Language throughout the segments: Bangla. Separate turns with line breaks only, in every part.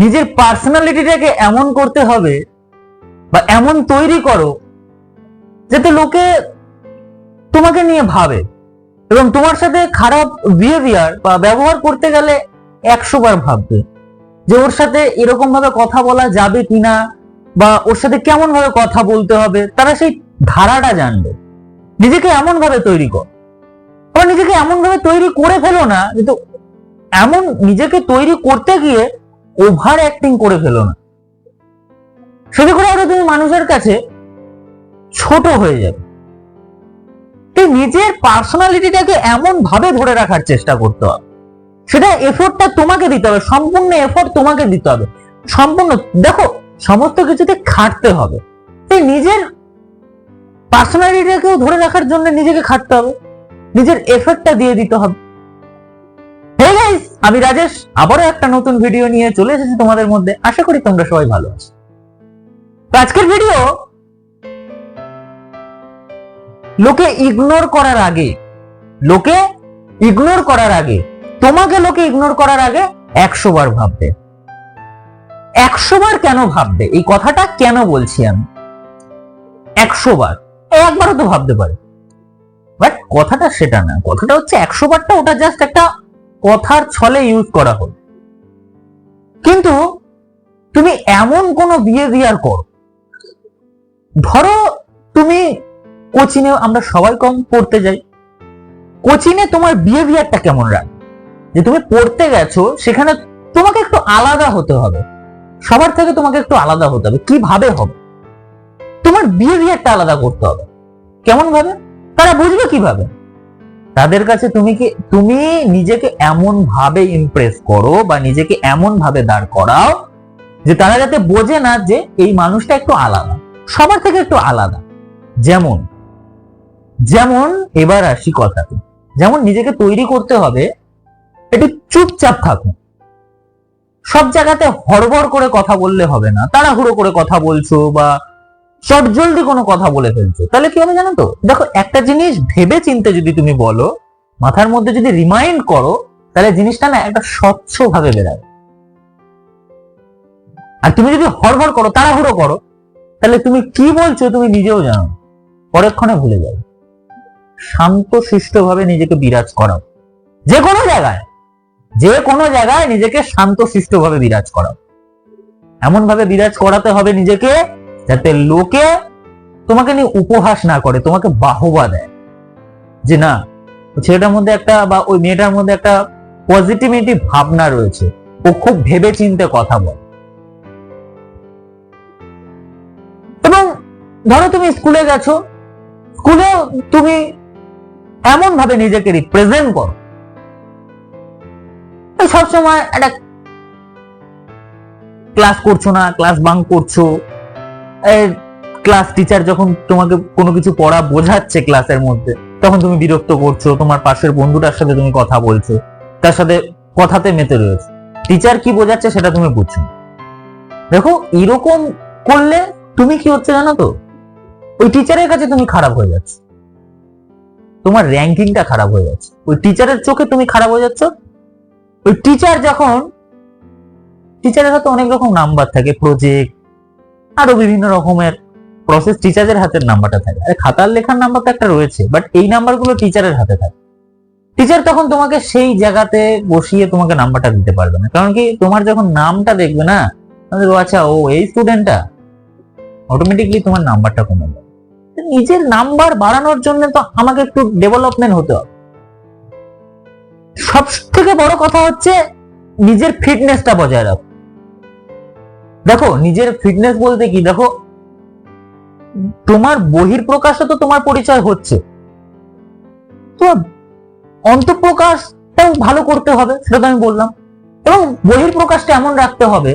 নিজের পার্সোনালিটিটাকে এমন করতে হবে বা এমন তৈরি করো যাতে লোকে তোমাকে নিয়ে ভাবে এবং তোমার সাথে খারাপ বিহেভিয়ার বা ব্যবহার করতে গেলে একশো বার ভাববে যে ওর সাথে এরকম ভাবে কথা বলা যাবে কিনা বা ওর সাথে কেমন ভাবে কথা বলতে হবে, তারা সেই ধারাটা জানবে। নিজেকে এমন ভাবে তৈরি কর। নিজেকে এমন ভাবে তৈরি করে ফেলো না, কিন্তু এমন নিজেকে তৈরি করতে গিয়ে ওভার অ্যাক্টিং করে ফেলো না। সেটা করে হয়তো তুমি মানুষের কাছে ছোট হয়ে যাবে। তো নিজের পার্সোনালিটিটাকে এমন ভাবে ধরে রাখার চেষ্টা করতে হবে। সেটা এফোর্টটা তোমাকে দিতে হবে, সম্পূর্ণ এফোর্ট তোমাকে দিতে হবে। সম্পূর্ণ, দেখো, সমস্ত কিছুতে খাটতে হবে। তাই নিজের পার্সোনালিটিটাকেও ধরে রাখার জন্য নিজেকে খাটতে হবে। নিজের এফোর্টটা দিয়ে দিতে হবে। হে গাইস আমি রাজেশ, আবারও একটা নতুন ভিডিও নিয়ে চলে এসেছি তোমাদের মধ্যে। আশা করি তোমরা সবাই ভালো আছো। আজকের ভিডিও লোকে ইগনোর করার আগে, লোকে ইগনোর করার আগে, তোমাকে লোকে ইগনোর করার আগে একশো বার ভাববে। একশো বার কেন ভাববে? এই কথাটা কেন বলছি আমি? একশো বার। একবারও তো ভাবতে পারে। বাট কথাটা সেটা না। কথাটা হচ্ছে একশো বারটা ওটা জাস্ট একটা কথার ছলে ইউজ করা হল। কিন্তু তুমি এমন কোন বিহেভিয়ার করো, ধরো তুমি কোচিনে আমরা সবাই কম পড়তে যাই কোচিনে তোমার বিহেভিয়ারটা কেমন রাখ? যে তুমি পড়তে গেছো, সেখানে তোমাকে একটু আলাদা হতে হবে, সবার থেকে তোমাকে একটু আলাদা হতে হবে, কীভাবে হবে? তোমার বিহেভিয়ারটা আলাদা করতে হবে। কেমন ভাবে? তারা বুঝবে কীভাবে? তাদের কাছে তুমি কি, তুমি নিজেকে এমন ভাবে ইমপ্রেস করো বা নিজেকে এমন ভাবে দাঁড় করাও যে তারা যাতে বোঝে না যে এই মানুষটা একটু আলাদা, সবার থেকে একটু আলাদা। যেমন যেমন এবার আসি কথাতে, যেমন নিজেকে তৈরি করতে হবে, একটু চুপচাপ থাকুন। সব জায়গাতে হড়বড় করে কথা বললে হবে না, তাড়াহুড়ো করে কথা বলছো বা চটজলদি কোনো কথা বলে ফেলছো। তাহলে কি হবে জানো তো? দেখো, একটা জিনিস ভেবে চিনতে যদি তুমি বলো, মাথার মধ্যে যদি রিমাইন্ড করো, তাহলে জিনিসটা না একটা স্বচ্ছ ভাবে বেরাবে আর তুমি যদি হড়বড় করো, তাড়াহুড়ো করো, তাহলে তুমি কি বলছো তুমি নিজেও জানো। পরক্ষণে ভুলে যাবে শান্ত ভাবে নিজেকে বিরাজ করাও। যে কোনো জায়গায়, যে কোনো জায়গায় নিজেকে শান্ত ভাবে বিরাজ করাও। এমন ভাবে বিরাজ করাতে হবে নিজেকে যাতে লোকে তোমাকে নিয়ে উপহাস না করে, তোমাকে বাহবা দেয়। যে না, ছেলেটার মধ্যে একটা বা ওই মেয়েটার মধ্যে একটা পজিটিভিটি ভাবনা রয়েছে, ও খুব ভেবে চিনতে কথা বলে। এবং ধরো তুমি স্কুলে গেছো, স্কুলে তুমি এমন ভাবে নিজেকে রিপ্রেজেন্ট করো। সবসময় একটা ক্লাস করছ না ক্লাস বাং করছ ক্লাস টিচার যখন তোমাকে কোনো কিছু পড়া বোঝাচ্ছে ক্লাসের মধ্যে, তখন তুমি বিরক্ত করছ, তোমার পাশের বন্ধুটার সাথে তুমি কথা বলছো, তার সাথে কথাতে মেতে রয়েছে। টিচার কি বোঝাচ্ছে সেটা তুমি বুঝছ দেখো, এরকম করলে তুমি কি হচ্ছে জানো তো? ওই টিচারের কাছে তুমি খারাপ হয়ে যাচ্ছ। তোমার র্যাঙ্কিংটা খারাপ হয়ে যাচ্ছে। ওই টিচারের চোখে তুমি খারাপ হয়ে যাচ্ছ। ওই টিচার যখন টিচারের হাতে অনেক রকম নাম্বার থাকে প্রজেক্ট আরও বিভিন্ন রকমের প্রসেস টিচারের হাতের নাম্বারটা থাকে। আরে খাতার লেখার নাম্বার তো একটা রয়েছে বাট এই নাম্বারগুলো টিচারের হাতে থাকে। টিচার তখন তোমাকে সেই জায়গাতে বসিয়ে তোমাকে নাম্বারটা দিতে পারবে না। কারণ কি, তোমার যখন নামটা দেখবে না আচ্ছা ও এই স্টুডেন্টটা অটোমেটিকলি তোমার নাম্বারটা কমে যাবে নিজের নাম্বার বাড়ানোর জন্য তো আমাকে একটু ডেভেলপমেন্ট হতে হবে। সব থেকে বড় কথা হচ্ছে, নিজের ফিটনেসটা বজায় রাখো। দেখো, নিজের ফিটনেস বলতে কি? দেখো, তোমার বহির প্রকাশে তো তোমার পরিচয় হচ্ছে। তো অন্তঃপ্রকাশটাও ভালো করতে হবে, সেটা তো আমি বললাম। এবং বহির প্রকাশটা এমন রাখতে হবে,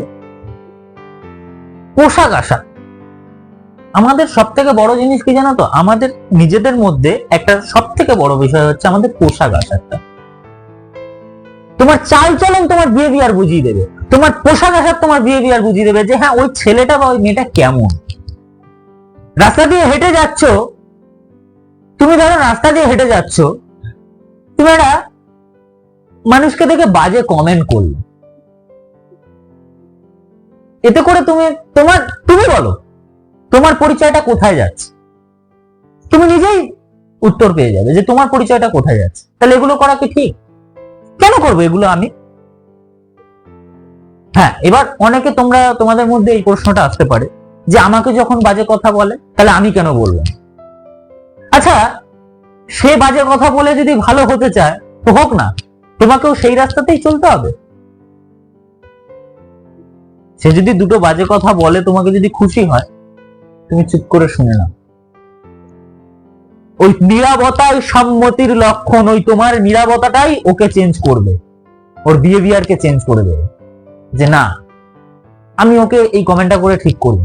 পোশাক আশাক। আমাদের সব থেকে বড় জিনিস কি জানো তো? আমাদের নিজেদের মধ্যে একটা সব থেকে বড় বিষয় হচ্ছে আমাদের পোশাক আশাকটা। তোমার চাল চলন তোমার বিহেভিয়ার বুঝিয়ে দেবে। তোমার পোশাক আশাক তোমার বিহেভিয়ার বুঝিয়ে দেবে যে হ্যাঁ ওই ছেলেটা বা ওই মেয়েটা কেমন? রাস্তা দিয়ে হেঁটে যাচ্ছ, তুমি ধরো রাস্তা দিয়ে হেঁটে যাচ্ছ, তুমি একটা মানুষকে দেখে বাজে কমেন্ট করলে। এতে করে তুমি, তোমার, তুমি বলো, তোমার পরিচয়টা কোথায় যাচ্ছে? তুমি নিজেই উত্তর পেয়ে যাবে যে তোমার পরিচয়টা কোথায় যাচ্ছে। তাহলে এগুলো করা কি ঠিক? কেন করব এগুলো আমি? হ্যাঁ এবার অনেকে তোমরা, তোমাদের মধ্যে এই প্রশ্নটা আসতে পারে যে আমাকে যখন বাজে কথা বলে, তাহলে আমি কেন বলব? আচ্ছা সে বাজে কথা বলে যদি ভালো হতে চায়, তো হোক না, তোমাকেও সেই রাস্তাতেই চলতে হবে। সে যদি দুটো বাজে কথা বলে, তোমাকে যদি খুশি হয়, তুমি চুপ করে শুনে নাও। ওই নিরাপত্তাই সম্মতির লক্ষণ, ওই তোমার নিরাপত্তাটাই ওকে চেঞ্জ করবে। ওর বিহেভিয়ারকে চেঞ্জ করে দেবে। যে না, আমি ওকে এই কমেন্টটা করে ঠিক করব।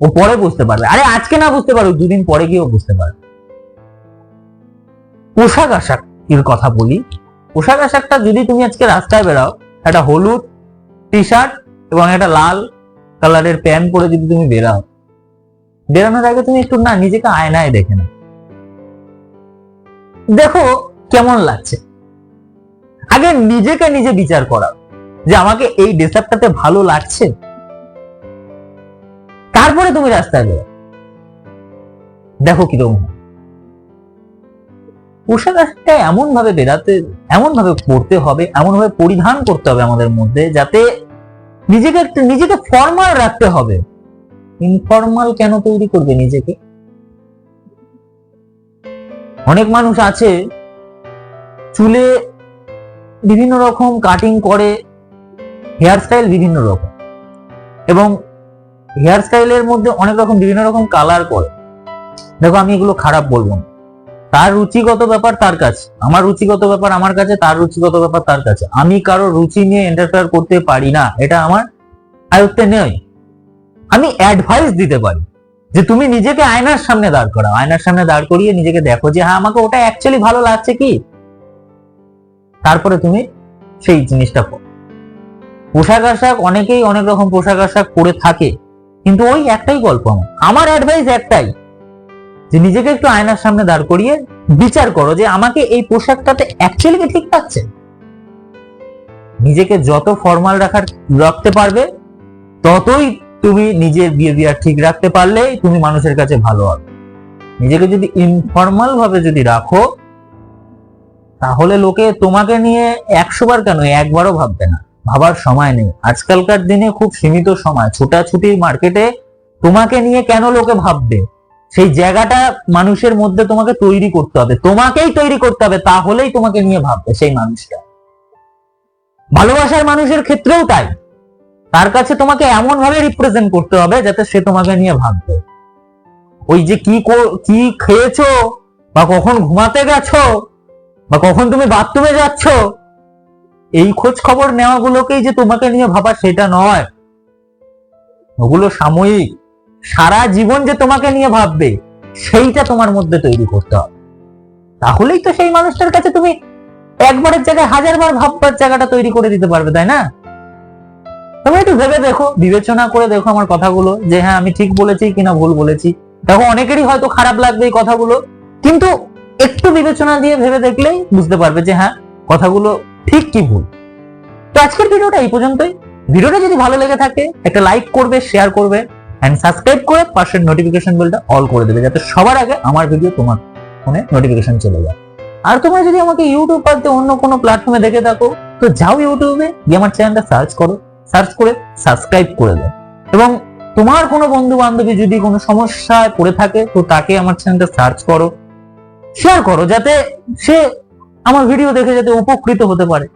ও পরে বুঝতে পারবে। আরে আজকে না বুঝতে পারবে দুদিন পরে গিয়েও বুঝতে পারবে। পোশাক আশাক এর কথা বলি। পোশাক আশাকটা যদি তুমি আজকে রাস্তায় বেরাও একটা হলুদ টি শার্ট এবং একটা লাল কালারের প্যান্ট পরে যদি তুমি বেরাও বেরানোর আগে তুমি একটু না নিজেকে আয়নায় দেখে না দেখো কেমন লাগছে। আগে নিজেকে নিজে বিচার করা যে আমাকে এই ড্রেসআপটাতে ভালো লাগছে? তারপরে তুমি রাস্তায় বেরো দেখো কীরকম। পোশাক আশাকটা এমন ভাবে বেরাতে এমন ভাবে পড়তে হবে এমন ভাবে পরিধান করতে হবে আমাদের মধ্যে যাতে নিজেকে একটু, নিজেকে ফর্মাল রাখতে হবে। ইনফর্মাল কেন তৈরি করবে নিজেকে? অনেক মানুষ আছে, চুলে বিভিন্ন রকম কাটিং করে হেয়ার স্টাইল বিভিন্ন রকম। এবং হেয়ার স্টাইলের মধ্যে অনেক রকম বিভিন্ন রকম কালার করে দেখো, আমি এগুলো খারাপ বলব না। তার রুচিগত ব্যাপার তার কাছে। আমার রুচিগত ব্যাপার আমার কাছে, তার রুচিগত ব্যাপার তার কাছে। আমি কারও রুচি নিয়ে এন্টারফেয়ার করতে পারি না, এটা আমার আয়ত্তে নেই। আমি অ্যাডভাইস দিতে পারি যে তুমি নিজেকে আয়নার সামনে দাঁড় করাও। আয়নার সামনে দাঁড় করিয়ে নিজেকে দেখো যে হ্যাঁ আমাকে ওটা অ্যাকচুয়ালি ভালো লাগছে কি? তারপরে তুমি সেই জিনিসটা করো। পোশাক আশাক অনেকেই অনেক রকম পোশাক আশাক পরে থাকে, কিন্তু ওই একটাই গল্প আমার। আমার অ্যাডভাইস একটাই, যে নিজেকে একটু আয়নার সামনে দাঁড় করিয়ে বিচার করো যে আমাকে এই পোশাকটাতে অ্যাকচুয়ালি কি ঠিক লাগছে। নিজেকে যত ফর্মাল রাখার, রাখতে পারবে, ততই তুমি নিজের বিহেভিয়ার ঠিক রাখতে পারলে তুমি মানুষের কাছে ভালো হবে। নিজেকে যদি ইনফর্মাল ভাবে যদি রাখো, তাহলে লোকে তোমাকে নিয়ে একশো বার কেন একবারও ভাববে না। ভাবার সময় নেই। আজকালকার দিনে খুব সীমিত সময়। ছোটাছুটির মার্কেটে তোমাকে নিয়ে কেন লোকে ভাববে? সেই জায়গাটা মানুষের মধ্যে তোমাকে তৈরি করতে হবে। তোমাকেই তৈরি করতে হবে, তাহলেই তোমাকে নিয়ে ভাববে সেই মানুষটা। ভালোবাসার মানুষের ক্ষেত্রেও তাই। তার কাছে তোমাকে এমন ভাবে রিপ্রেজেন্ট করতে হবে যাতে সে তোমাকে নিয়ে ভাববে। ওই যে কি কি খেয়েছো? বা কখন ঘুমাতে গেছো? বা কখন তুমি বাথরুমে যাচ্ছ? এই খোঁজ খবর নেওয়াগুলোকেই যে তোমাকে নিয়ে ভাবা সেটা নয়। ওগুলো সাময়িক। সারা জীবন যে তোমাকে নিয়ে ভাববে, সেইটা তোমার মধ্যে তৈরি করতে হবে। তাহলেই তো সেই মানুষটার কাছে তুমি একবারের জায়গায় হাজারবার ভাববার জায়গাটা তৈরি করে দিতে পারবে, তাই না? তুমি একটু ভেবে দেখো, বিবেচনা করে দেখো আমার কথাগুলো, যে হ্যাঁ আমি ঠিক বলেছি কিনা ভুল বলেছি। দেখো, অনেকেরই হয়তো খারাপ লাগবে এই কথাগুলো, কিন্তু একটু বিবেচনা দিয়ে ভেবে দেখলেই বুঝতে পারবে যে হ্যাঁ কথাগুলো ঠিক কি ভুল? তো আজকের ভিডিওটা এই পর্যন্তই। ভিডিওটা যদি ভালো লেগে থাকে, একটা লাইক করবে শেয়ার করবে এন্ড সাবস্ক্রাইব করে পাশের নোটিফিকেশন বেলটা অল করে দেবে, যাতে সবার আগে আমার ভিডিও তোমার ফোনে নোটিফিকেশন চলে যায়। আর তোমরা যদি আমাকে ইউটিউব বাদে অন্য কোনো প্ল্যাটফর্মে দেখে থাকো, তো যাও ইউটিউবে গিয়ে আমার চ্যানেলটা সার্চ করো সার্চ করে সাবস্ক্রাইব করে দাও। এবং তোমার কোনো বন্ধু বান্ধবী যদি কোনো সমস্যায় পড়ে থাকে, তো তাকে আমার চ্যানেলটা সার্চ করো শেয়ার করো, যাতে সে আমার ভিডিও দেখে যাতে উপকৃত হতে পারে।